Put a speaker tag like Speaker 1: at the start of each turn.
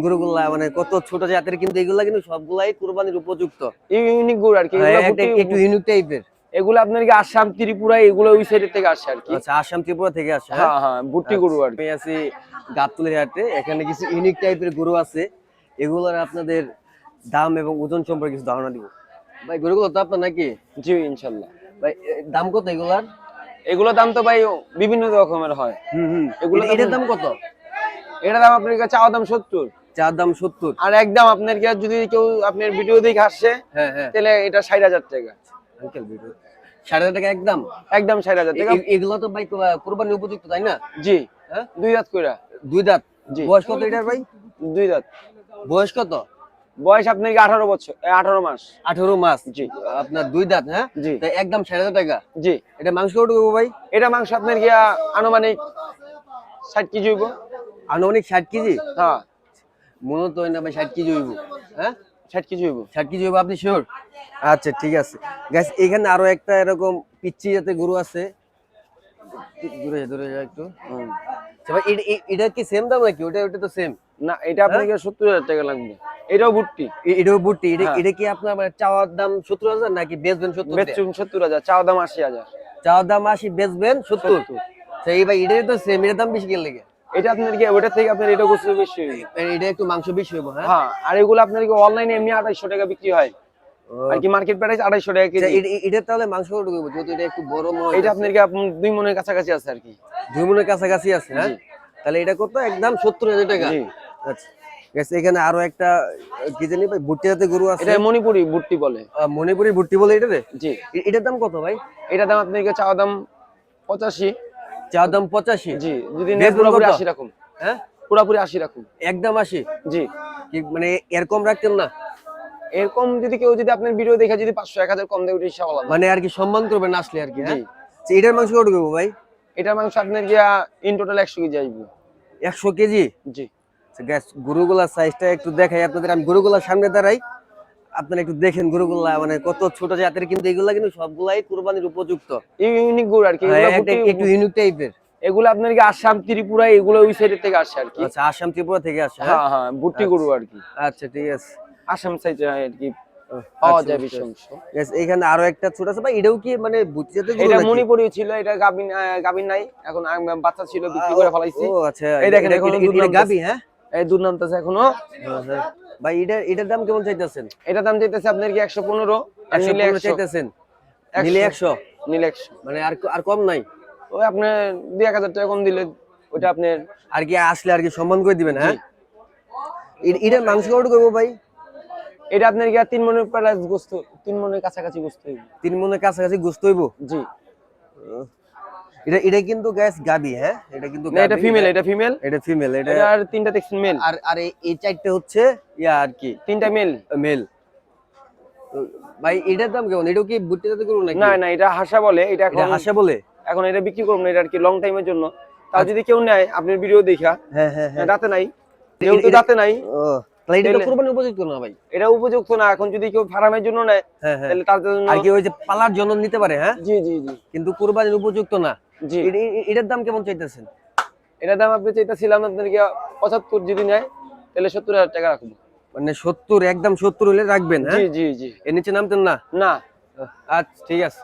Speaker 1: গরুগুলা মানে কত ছোট জাতের কিন্তু এগুলা কিন্তু সবগুলাই কুরবানির উপযুক্ত।
Speaker 2: ইউনিক গরু আর কি
Speaker 1: হ্যাঁ,
Speaker 2: এগুলো
Speaker 1: একটা-
Speaker 2: গুটি-
Speaker 1: একটু ইউনিক টাইপের
Speaker 2: এগুলো আপনার কি আসাম ত্রিপুরা এগুলো ওই সাইড থেকে আসে আর কি?
Speaker 1: আচ্ছা আসাম ত্রিপুরা থেকে আসে হ্যাঁ?
Speaker 2: হ্যাঁ গরু আর কি।
Speaker 1: আমি আছি হাটে এখানে কিছু ইউনিক টাইপের গরু আছে। এগুলোর আপনাদের দাম এবং ওজন সম্পর্কে কিছু ধারণা দিব। ভাই গরুগুলো তো আপনার নাকি?
Speaker 2: জি ইনশাল্লাহ।
Speaker 1: ভাই দাম কত এগুলার?
Speaker 2: এগুলো দাম তো ভাই বিভিন্ন রকমের হয়।
Speaker 1: হুম হুম।
Speaker 2: এগুলো
Speaker 1: এটার দাম কত?
Speaker 2: এটা দাম আপনার কাছে চাওয়া দাম সত্তর।
Speaker 1: চার দাম সত্তর।
Speaker 2: আর একদম আপনার কি যদি কেউ আপনার ভিডিও দেখে আসছে
Speaker 1: হ্যাঁ হ্যাঁ।
Speaker 2: তাহলে এটা ষাট হাজার টাকা।
Speaker 1: আঙ্কেল ভিডিও সাড়ে হাজার টাকা একদম?
Speaker 2: একদম ষাট হাজার টাকা।
Speaker 1: এগুলো তো ভাই কো- কোরবানির উপযুক্ত তাই না?
Speaker 2: জি।
Speaker 1: হ্যাঁ?
Speaker 2: দুই দাঁত কইরা।
Speaker 1: দুই দাঁত?
Speaker 2: জি।
Speaker 1: বয়স কত এটার ভাই?
Speaker 2: দুই দাঁত।
Speaker 1: বয়স কত?
Speaker 2: বয়স আপনার আঠারো বছর আঠারো মাস।
Speaker 1: আঠারো মাস।
Speaker 2: জি।
Speaker 1: আপনার দুই দাঁত হ্যাঁ?
Speaker 2: জি।
Speaker 1: একদম ষাট হাজার টাকা।
Speaker 2: জি।
Speaker 1: এটা মাংস কতটুকু ভাই?
Speaker 2: এটা মাংস আপনার গিয়া আনুমানিক ষাট কেজি হইব।
Speaker 1: আনুমানিক ষাট কেজি?
Speaker 2: হ্যাঁ।
Speaker 1: মনে তো না ভাই ষাট কেজি হইব। হ্যাঁ?
Speaker 2: ষাট কেজি হইব।
Speaker 1: ষাট কেজি হইব আপনি শিওর আচ্ছা ঠিক আছে। গ্যাস এখানে আরও একটা এরকম পিচ্ছি জাতের গরু আছে। দূরে যা দূরে যা একটু। আচ্ছা ভাই এটা- কি সেম দাম নাকি? ওটা ওটা তো সেম
Speaker 2: না এটা আপনাকে সত্তর হাজার টাকা লাগবে। এটাও ভুট্টি।
Speaker 1: এটাও বুটি এটা
Speaker 2: হ্যাঁ।
Speaker 1: এটা কি আপনার মানে চাওয়ার দাম সত্তর হাজার নাকি বেচবেন সত্তর
Speaker 2: বেচুন সত্তর হাজার চাওয়া দাম আশি হাজার।
Speaker 1: চাওয়ার দাম আশি বেচবেন সত্তর? সেই ভাই এটাই তো সেম এটার দাম বেশি গেলে লেগে?
Speaker 2: এটা আপনার কি ওটা থেকে আপনার এটা গোসল বেশি হইবে
Speaker 1: এটা একটু মাংস বেশি হইব হ্যাঁ?
Speaker 2: হ্যাঁ আর এগুলো আপনার কি অনলাইনে এমনি আড়াইশো টাকা বিক্রি হয়। আর কি মার্কেট প্রাইস আড়াইশো টাকা
Speaker 1: আচ্ছা,
Speaker 2: কেজি।
Speaker 1: এটা- তাহলে মাংস হইব যেহেতু এটা একটু বড়
Speaker 2: এটা আপনার কি দুই মনের কাছাকাছি আছে আর কি।
Speaker 1: দুই মনের কাছাকাছি আছে হ্যাঁ? তাহলে এটা কত? একদম সত্তর হাজার টাকা।
Speaker 2: জি।
Speaker 1: আচ্ছা ঠিক এখানে আরও একটা কি জানি ভাই ভুট্টি জাতের গরু আছে।
Speaker 2: এটা মণিপুরি ভুট্টি বলে।
Speaker 1: মণিপুরি ভুট্টি বলে এটা রে?
Speaker 2: জি।
Speaker 1: এটার দাম কত ভাই?
Speaker 2: এটার দাম আপনার কি চাওয়া দাম পঁচাশি।
Speaker 1: চার দাম পঁচাশি।
Speaker 2: জি যদি পুরোপুরি আশি রাখুন।
Speaker 1: হ্যাঁ?
Speaker 2: পুরোপুরি আশি রাখুন।
Speaker 1: একদম আশি?
Speaker 2: জি।
Speaker 1: মানে এরকম রাখতেন না?
Speaker 2: এরকম যদি কেউ যদি আপনার ভিডিও দেখে যদি পাঁচশো এক হাজার কম দেয় ওটা হিসাব
Speaker 1: মানে আর কি সম্মান করবেন আসলে আর কি হ্যাঁ। আচ্ছা, এটার মাংস কত করব ভাই?
Speaker 2: এটা মাংস আপনার গিয়া ইন টোটাল একশো কেজি আসবে।
Speaker 1: একশো কেজি?
Speaker 2: জি।
Speaker 1: গ্যাস গরুগুলার সাইজটা একটু দেখাই আপনাদের। আমি গরুগুলার সামনে দাঁড়াই। আপনারা একটু দেখেন গরুগুলা মানে কত ছোট জাতের কিন্তু এগুলা কিন্তু সবগুলাই কুরবানির উপযুক্ত।
Speaker 2: ইউনিক গরু আর কি
Speaker 1: হ্যাঁ, একটা- ইউনিক টাইপের।
Speaker 2: এগুলো আপনার কি আসাম ত্রিপুরা এগুলো ওই সাইড থেকে আসে আর কি?
Speaker 1: আচ্ছা আসাম ত্রিপুরা থেকে আসে হ্যাঁ?
Speaker 2: হ্যাঁ হ্যাঁ ভুট্টি গরু আর কি।
Speaker 1: আচ্ছা ঠিক আছে।
Speaker 2: আসাম সাইডে আর কি পাওয়া
Speaker 1: আচ্ছা, এখানে আরও একটা ছোট আছে। ভাই এটাও কি মানে
Speaker 2: এটা মণিপুরি ছিল এটা গাবিন গাবিন নাই। এখন বাচ্চা ছিল বিক্রি করে ফেলাইছি।
Speaker 1: আচ্ছা
Speaker 2: এই দেখেন, এখনও।
Speaker 1: গাবি হ্যাঁ?
Speaker 2: এই দুধ নামতেছে এখনও।
Speaker 1: হ্যাঁ। ভাই এটা এটার দাম কেমন চাইতেছেন?
Speaker 2: এটা দাম চাইতেছে আপনার কি একশো পনেরো? নিলে একশো।
Speaker 1: চাইতেছেন। নিলে একশো?
Speaker 2: নিলে একশো।
Speaker 1: মানে আর আর কম নাই?
Speaker 2: ওই আপনার দুই এক হাজার টাকা কম দিলে ওটা আপনার
Speaker 1: আর কি আসলে আর কি সম্মান করে দিবেন হ্যাঁ? এটার মাংস কত করব ভাই?
Speaker 2: এটা আপনার কি আর তিন মনের প্লাস গোস্ত তিন মনের কাছাকাছি গোস্ত হইবে।
Speaker 1: তিন মনের কাছাকাছি গোস্ত হইব?
Speaker 2: জি।
Speaker 1: এটা এটা কিন্তু গ্যাস গাবি হ্যাঁ? এটা কিন্তু
Speaker 2: এটা ফিমেল এটা ফিমেল
Speaker 1: এটা ফিমেল এটা
Speaker 2: এটা আর তিনটা দেখছেন মেল
Speaker 1: আর আর এই- চারটে হচ্ছে ইয়া আর কি।
Speaker 2: তিনটা মেল
Speaker 1: মেল ভাই এটার দাম কেমন? এটাও কি বুট্টি জাতের গরু নাকি?
Speaker 2: না না এটা হাসা বলে এটা
Speaker 1: এটা
Speaker 2: এখন
Speaker 1: হাসা বলে?
Speaker 2: এখন এটা বিক্রি করব না এটা আর কি লং টাইমের জন্য। তাও যদি কেউ নেয় আপনার ভিডিও দেখা।
Speaker 1: হ্যাঁ হ্যাঁ হ্যাঁ।
Speaker 2: দাঁতে নাই। যেহেতু
Speaker 1: এটা-
Speaker 2: দাঁতে নাই
Speaker 1: ও এটা তো উপযুক্ত না ভাই।
Speaker 2: এটা উপযুক্ত না এখন যদি কেউ ফার্মের জন্য নেয়
Speaker 1: হ্যাঁ হ্যাঁ।
Speaker 2: তাহলে তার জন্য
Speaker 1: আর কি ওই যে পালার জন্য নিতে পারে হ্যাঁ?
Speaker 2: জি জি জি।
Speaker 1: কিন্তু কুরবানির উপযুক্ত না।
Speaker 2: জি।
Speaker 1: এটার দাম কেমন চাইতেছেন?
Speaker 2: এটার দাম আপনি চাইতেছিলাম আপনাদেরকে পঁচাত্তর যদি নেয় তাহলে সত্তর হাজার টাকা রাখব।
Speaker 1: মানে সত্তর একদম সত্তর হলে রাখবেন হ্যাঁ?
Speaker 2: জি জি জি।
Speaker 1: এর নিচে নামতেন না?
Speaker 2: না।
Speaker 1: আচ্ছা ঠিক আছে।